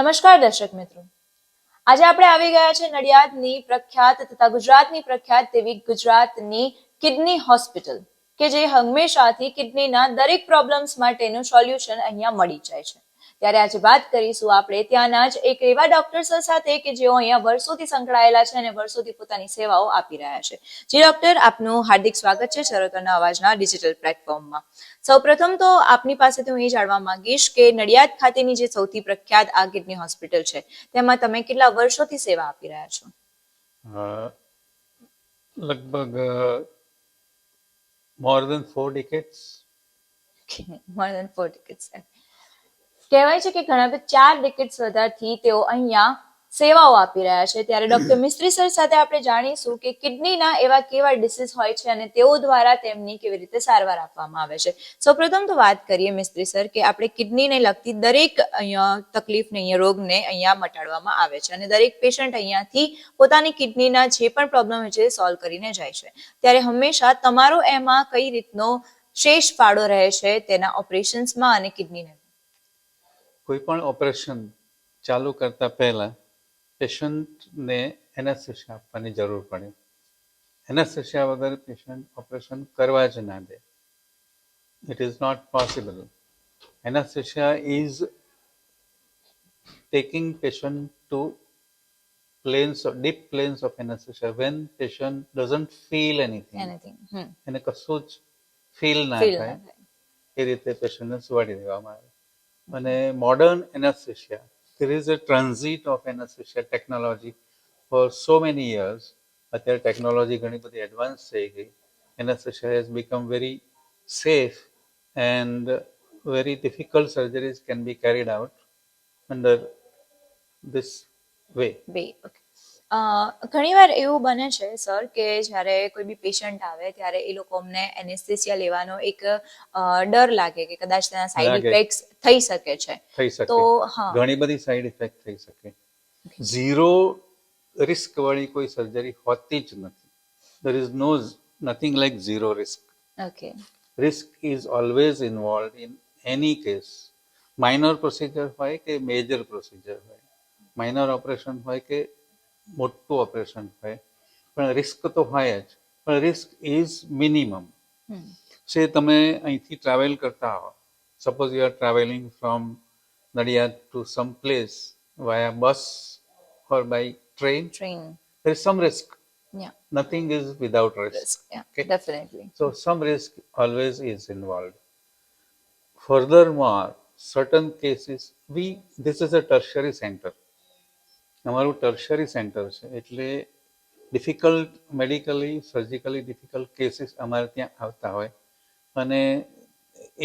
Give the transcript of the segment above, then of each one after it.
નમસ્કાર દર્શક મિત્રો. આજે આપણે આવી ગયા છે નડિયાદની પ્રખ્યાત તથા ગુજરાતની પ્રખ્યાત તેવી ગુજરાતની કિડની હોસ્પિટલ, કે જે હંમેશાથી કિડનીના દરેક પ્રોબ્લેમ્સ માટેનું સોલ્યુશન અહીંયા મળી જાય છે. ત્યારે આજે વાત કરીશું આપણે ત્યાંના જ એક એવા ડોક્ટર્સ સાથે કે જેઓ અહીંયા વર્ષોથી સંકળાયેલા છે અને વર્ષોથી પોતાની સેવાઓ આપી રહ્યા છે. જે ડોક્ટર આપનું હાર્દિક સ્વાગત છે ચરોતરના અવાજના ડિજિટલ પ્લેટફોર્મમાં સૌપ્રથમ તો આપની પાસેથી હું એ જાણવા માંગીશ કે નડિયાદ ખાતેની જે સૌથી પ્રખ્યાત આ કિડની હોસ્પિટલ છે તેમાં તમે કેટલા વર્ષોથી સેવા આપી રહ્યા છો? લગભગ more than four decades more than four decades કહેવાય છે કે ઘણા બધા ચાર ટિકિટ્સ વધારથી તેઓ અહીંયા સેવાઓ આપી રહ્યા છે. ત્યારે ડોક્ટર મિસ્ત્રી સર સાથે આપણે જાણીશું કે કિડનીના એવા કેવા ડિસીઝ હોય છે અને તેઓ દ્વારા તેમની કેવી રીતે સારવાર આપવામાં આવે છે. સૌપ્રથમ તો વાત કરીએ મિસ્ત્રી સર કે આપણે કિડનીને લગતી દરેક અહીંયા તકલીફને અહીંયા રોગને અહીંયા મટાડવામાં આવે છે અને દરેક પેશન્ટ અહીંયાથી પોતાની કિડનીના જે પણ પ્રોબ્લેમ હોય છે સોલ્વ કરીને જાય છે. ત્યારે હંમેશા તમારો એમાં કઈ રીતનો શેષ ફાળો રહે છે તેના ઓપરેશન્સમાં અને કિડનીને કોઈ પણ ઓપરેશન ચાલુ કરતા પહેલા પેશન્ટને એનેસ્થેસિયા આપવાની જરૂર પડે. એનેસ્થેસિયા વગર પેશન્ટ ઓપરેશન કરવા જ ના દે. It is not possible anaesthesia is taking patient to planes of deep planes of anesthesia when patient doesn't feel anything. Anything એને કશું જ ફીલ ના થાય. એ રીતે પેશન્ટને સુવાડી દેવામાં આવે. અને modern anaesthesia there is a transit of anesthesia technology for so many years અત્યારે ટેકનોલોજી ઘણી બધી એડવાન્સ થઈ ગઈ anesthesia has become very safe and very difficult surgeries can be carried out under this way બે okay ઘણીવાર એવું બને છે સર કે જ્યારે કોઈ બી પેશન્ટ આવે ત્યારે એ લોકો અમને એનેસ્થેસિયા લેવાનો એક ડર લાગે કે કદાચ તેના સાઈડ ઇફેક્ટ ઇફેક્ટ્સ થઈ શકે છે. થઈ શકે. તો હા. ઘણી બધી સાઈડ ઇફેક્ટ થઈ શકે. ઝીરો રિસ્ક વાળી કોઈ સર્જરી હોતી જ નથી. There is no nothing like zero risk okay risk is always involved in any case minor procedure હોય કે મેજર પ્રોસીજર હોય. માઇનર ઓપરેશન હોય કે મોટું ઓપરેશન હોય પણ રિસ્ક તો હોય જ પણ રિસ્ક ઇઝ મિનિમમ સે તમે અહીંથી ટ્રાવેલ કરતા હો suppose you are travelling from Nadiad to some place via bus or by train train there is some risk યા nothing is without risk risk Okay. Definitely so some risk always is involved furthermore certain cases we this is a tertiary center અમારું tertiary centre છે, એટલે difficult medically surgically difficult cases અમારે ત્યાં આવતા હોય. અને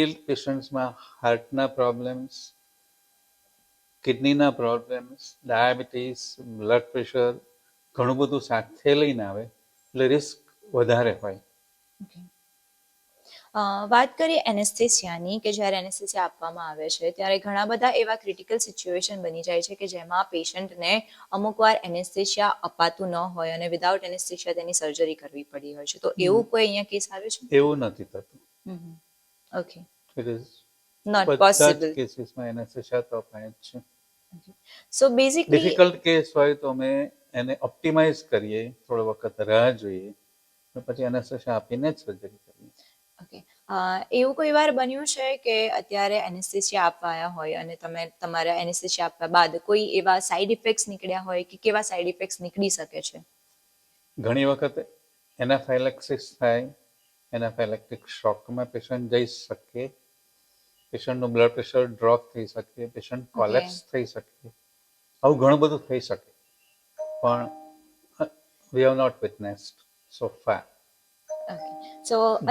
એ પેશન્ટ્સમાં હાર્ટના પ્રોબ્લેમ્સ કિડનીના પ્રોબ્લેમ્સ ડાયાબિટીસ બ્લડ પ્રેશર ઘણું બધું સાથે લઈને આવે, એટલે રિસ્ક વધારે હોય. વાત કરીએ એનેસ્થેસિયાની કે જ્યારે એનેસ્થેસિયા આપવામાં આવે છે ત્યારે ઘણા બધા એવા ક્રિટિકલ સિચ્યુએશન બની જાય છે કે જેમાં પેશન્ટને અમુક વાર એનેસ્થેસિયા અપાતું ન હોય અને વિધાઉટ એનેસ્થેસિયા તેની સર્જરી કરવી પડી હોય છે. તો એવું કોઈ અહીંયા કેસ આવે છે? એવું નથી થતું. Okay it is not possible કેસીસમાં anaesthesia તો અપાય જ છે. સો બેઝિકલી ડિફિકલ્ટ કેસ હોય તો અમે એને ઓપ્ટિમાઇઝ કરીએ થોડો વખત રાહ જોઈએ પછી એનેસ્થેસિયા આપીને જ સર્જરી કરીએ. ઓકે એવું કોઈ વાર બન્યું છે કે અત્યારે એનેસ્થેસિયા આપવાયા હોય અને તમે તમારા એનેસ્થેસિયા આપવા બાદ કોઈ એવા સાઈડ ઇફેક્ટ્સ નીકળ્યા હોય કે કેવા સાઈડ ઇફેક્ટ્સ નીકળી શકે છે? ઘણી વખત એનાફાઇલેક્સિસ થાય એનાફાઇલેક્ટિક શોકમાં પેશન્ટ જઈ શકે પેશન્ટનું બ્લડ પ્રેશર ડ્રોપ થઈ શકે પેશન્ટ કોલેપ્સ થઈ શકે. આવું ઘણું બધું થઈ શકે. પણ we have not witnessed so far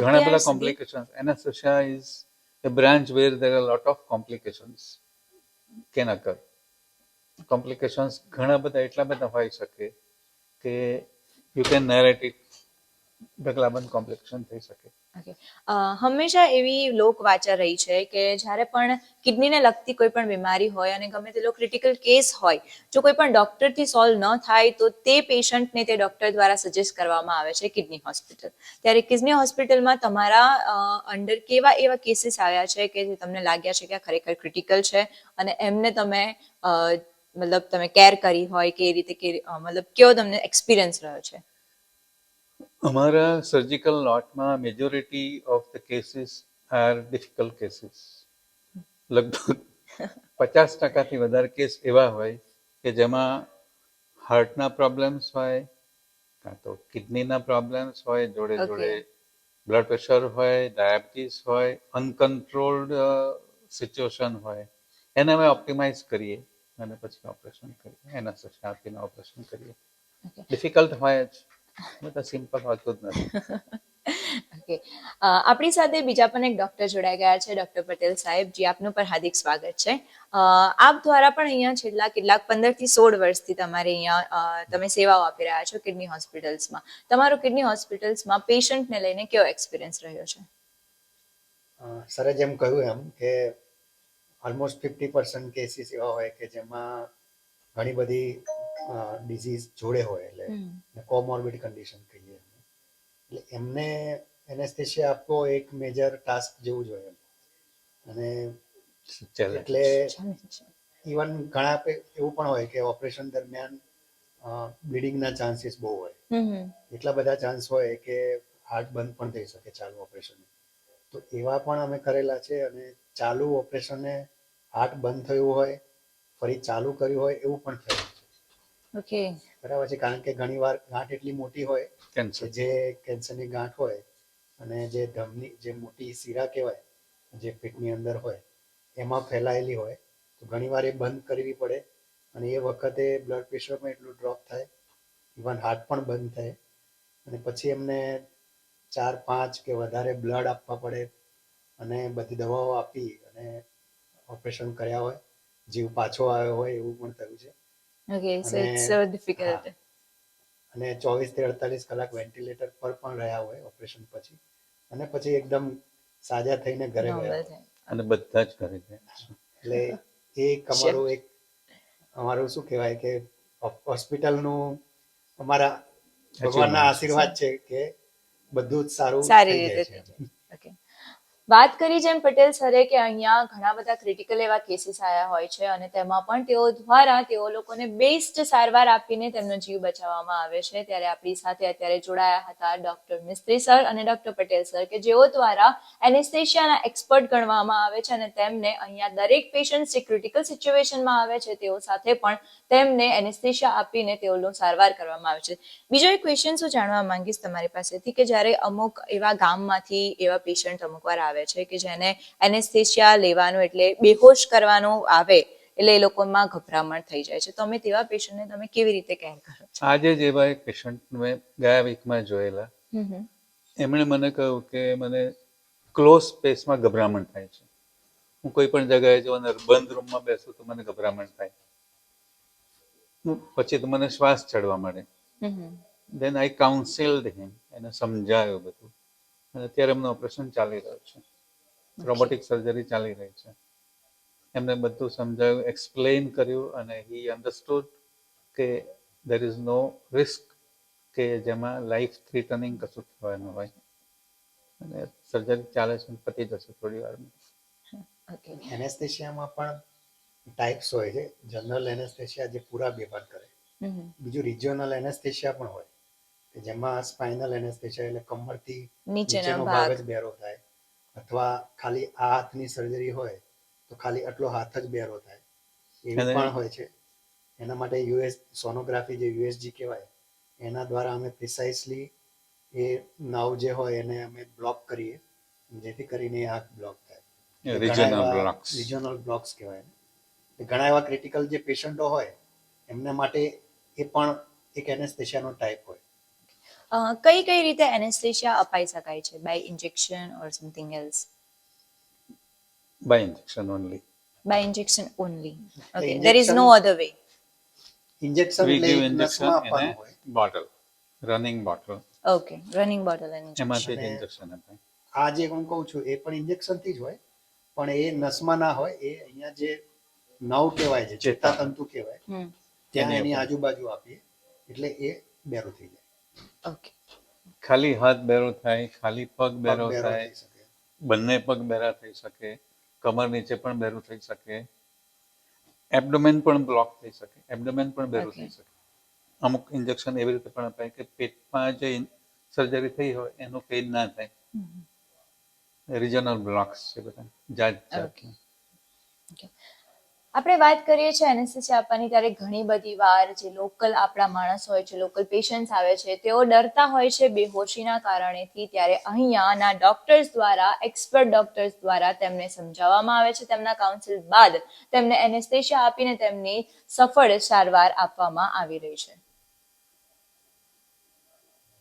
ઘણા બધા complications anesthesia is a branch where there are a lot of complications can occur complications ઘણા બધા એટલા બધા હોઈ શકે કે યુ કેન it ઢગલાબંધ કોમ્પ્લિકેશન થઈ શકે ઓકે હંમેશા એવી લોકવાચા રહી છે કે જ્યારે પણ કિડનીને લગતી કોઈ પણ બીમારી હોય અને ગમે તેટલો ક્રિટિકલ કેસ હોય, જો કોઈ પણ ડોક્ટરથી સોલ્વ ન થાય, તો તે પેશન્ટને તે ડોક્ટર દ્વારા સજેસ્ટ કરવામાં આવે છે કિડની હોસ્પિટલ ત્યારે કિડની હોસ્પિટલમાં તમારા અંડર કેવા એવા કેસીસ આવ્યા છે કે જે તમને લાગ્યા છે કે આ ખરેખર ક્રિટિકલ છે અને એમને તમે મતલબ તમે કેર કરી હોય કે એ રીતે મતલબ કેવો તમને એક્સપિરિયન્સ રહ્યો છે? અમારા સર્જિકલ નોટમાં majority of the cases are difficult cases લગભગ પચાસ ટકાથી વધારે કેસ એવા હોય કે જેમાં હાર્ટના પ્રોબ્લેમ્સ હોય કાં તો કિડનીના પ્રોબ્લેમ્સ હોય જોડે જોડે બ્લડ પ્રેશર હોય ડાયાબિટીસ હોય અનકન્ટ્રોલ્ડ સિચ્યુએશન હોય. એને અમે ઓપ્ટિમાઇઝ કરીએ અને પછી ઓપરેશન કરીએ એના સસ્તા આપીને ઓપરેશન કરીએ. ડિફિકલ્ટ હોય જ. બધા સિમ્પલ હોતું જ નથી. ઓકે આપણી સાથે બીજા પણ એક ડોક્ટર જોડાઈ ગયા છે ડોક્ટર પટેલ સાહેબ જી આપનું પણ હાર્દિક સ્વાગત છે. આપ દ્વારા પણ અહીંયા છેલ્લા કેટલાક પંદરથી સોળ વર્ષથી તમારે અહીંયા તમે સેવાઓ આપી રહ્યા છો કિડની હોસ્પિટલ્સમાં. તમારો કિડની હોસ્પિટલ્સમાં પેશન્ટને લઈને કેવો એક્સપિરિયન્સ રહ્યો છે? સરે જેમ કહ્યું એમ કે ઓલમોસ્ટ ફિફ્ટી પર્સન્ટ કેસીસ એવા હોય કે જેમાં ઘણી બધી ડિઝીઝ જોડે હોય એટલે કોમોર્બિડ કન્ડિશન કહીએ એટલે એમને એનેસ્થેશિયા આપવો એક મેજર ટાસ્ક જેવું જ હોય અને એટલે ઇવન ઘણા એવું પણ હોય કે ઓપરેશન દરમિયાન બ્લીડિંગના ચાન્સીસ બહુ હોય. એટલા બધા ચાન્સ હોય કે હાર્ટ બંધ પણ થઈ શકે ચાલુ ઓપરેશન તો એવા પણ અમે કરેલા છે અને ચાલુ ઓપરેશને હાર્ટ બંધ થયું હોય ફરી ચાલુ કર્યું હોય એવું પણ થયું. ઓકે. બરાબર છે કારણ કે ઘણીવાર ગાંઠ એટલી મોટી હોય કેન્સર. કે જે કેન્સરની ગાંઠ હોય અને જે ધમની જે મોટી શીરા કહેવાય જે પેટની અંદર હોય એમાં ફેલાયેલી હોય તો ઘણીવાર એ બંધ કરવી પડે અને એ વખતે બ્લડ પ્રેશર પણ એટલું ડ્રોપ થાય ઇવન હાર્ટ પણ બંધ થાય અને પછી એમને ચાર પાંચ કે વધારે બ્લડ આપવા પડે અને બધી દવાઓ આપી અને ઓપરેશન કર્યા હોય જીવ પાછો આવ્યો હોય એવું પણ થયું છે. ઓકે સો અને- ઇટ્સ સો ડિફિકલ્ટ અને ચોવીસથી અડતાલીસ કલાક વેન્ટિલેટર પર પણ રહ્યા હોય ઓપરેશન પછી. અને પછી એકદમ સાજા થઈને ઘરે ગયા. અને બધા જ ઘરે ગયા. એટલે એ એક અમારું એક અમારું શું કહેવાય કે હોસ્પિટલનું અમારા ભગવાનના આશીર્વાદ છે કે બધું જ સારું સારી રીતે ઓકે વાત કરી જેમ પટેલ સરે કે અહીંયા ઘણા બધા ક્રિટિકલ એવા કેસીસ આવ્યા હોય છે અને તેમાં પણ તેઓ દ્વારા તેઓ લોકોને બેસ્ટ સારવાર આપીને તેમનો જીવ બચાવવામાં આવે છે. ત્યારે આપણી સાથે અત્યારે જોડાયા હતા ડોક્ટર મિસ્ત્રી સર અને ડોક્ટર પટેલ સર કે જેઓ દ્વારા એનેસ્થેશિયાના એક્સપર્ટ ગણવામાં આવે છે અને તેમને અહીંયા દરેક પેશન્ટ જે ક્રિટિકલ સિચ્યુએશનમાં આવે છે તેઓ સાથે પણ તેમને એનેસ્થેશિયા આપીને તેઓનો સારવાર કરવામાં આવે છે. બીજો એક ક્વેશ્ચન શું જાણવા માંગીશ તમારી પાસેથી કે જ્યારે અમુક એવા ગામમાંથી એવા પેશન્ટ અમુક વાર આવે છે કે જેને એનેસ્થેશિયા લેવાનું એટલે બેહોશ કરવાનું આવે એટલે એ લોકોમાં ગભરામણ થઈ જાય છે. તો અમે તેવા પેશન્ટને તમે કેવી રીતે કેર કરો છો? આજે જેવા એક પેશન્ટ મેં ગયા વીકમાં જોયેલા એમણે મને કહ્યું કે મને ક્લોઝ સ્પેસમાં ગભરામણ થાય છે. હું કોઈ પણ જગ્યાએ જો બંધ રૂમમાં બેસું તો મને ગભરામણ થાય. પછી તો મને શ્વાસ ચડવા મળે દેન આઈ કાઉન્સિલ્ડ હિમ એને સમજાયું બધું. અને અત્યારે એમનું ઓપરેશન ચાલી રહ્યું છે. રોબોટિક સર્જરી ચાલી રહી છે. એમને બધું સમજાયું એક્સપ્લેન કર્યું અને હી અન્ડરસ્ટુડ કે દેર ઇઝ નો રિસ્ક કે જેમાં લાઈફ થ્રીટનિંગ કશું થવાનું હોય. અને સર્જરી ચાલે છે પતી જશે થોડી વારમાં. એનેસ્થેશિયામાં પણ ટાઈપ્સ હોય છે. જનરલ એનેસ્થેશિયા જે પૂરા બેભાન કરે. બીજું રિજિયોનલ એનેસ્થેશિયા પણ હોય. કે જેમાં સ્પાઇનલ એનેસ્થેશિયા એટલે કમરથી નીચેનો ભાગ જ બેરો થાય. અથવા ખાલી આ હાથની સર્જરી હોય તો ખાલી આટલો હાથ જ બેરો થાય. એવું પણ હોય છે. એના માટે યુએસ સોનોગ્રાફી જે યુએસજી કહેવાય એના દ્વારા અમે પ્રિસાઇસલી એ નવ જે હોય એને અમે બ્લોક કરીએ જેથી કરીને એ આંખ બ્લોક થાય. રિજનલ બ્લોક્સ રિજનલ બ્લોક્સ કહેવાય ઘણા એવા ક્રિટિકલ જે પેશન્ટો હોય એમને માટે એ પણ એક એનેસ્થેશિયાનો ટાઈપ હોય. કઈ કઈ રીતે એનેસ્થેશિયા અપાઈ શકાય છે? By injection or something else by injection only by injection only okay there is no other way injection એટલે injection bottle running bottle okay running bottle and એમાંથી જ ઇન્જેક્શન અપાય આ જે હું કહું છું એ પણ ઇન્જેક્શનથી જ હોય પણ એ નસમાં ના હોય એ અહીંયા જે નવ કહેવાય છે ચેતા. ચેતાતંતુ કહેવાય ત્યાં એની આજુબાજુ આપીએ એટલે એ બેરું થઈ જાય. ઓકે ખાલી હાથ બેરો થાય ખાલી પગ બેરો થાય બંને પગ બેરા થઈ શકે કમર નીચે પણ બેરું થઈ શકે એબડોમેન પણ બ્લોક થઈ શકે એબડોમેન પણ બેરું થઈ શકે. અમુક ઇન્જેક્શન એવી રીતે પણ અપાય કે પેટમાં જે સર્જરી થઈ હોય એનું પેઇન ના થાય. રિજનલ બ્લોક્સ છે બધા જાત જાતના આપણે વાત કરીએ છીએ એનેસ્થેસિયા આપવાની ત્યારે ઘણી બધી વાર જે લોકલ આપણા માણસ હોય છે લોકલ પેશન્ટ્સ આવે છે, તેઓ ડરતા હોય છે બેહોશીના કારણેથી ત્યારે અહીંયાના ડોક્ટર્સ દ્વારા એક્સપર્ટ ડોક્ટર્સ દ્વારા તેમને સમજાવવામાં આવે છે. તેમના કાઉન્સિલ બાદ તેમને એનેસ્થેસિયા આપીને તેમની સફળ સારવાર આપવામાં આવી રહી છે.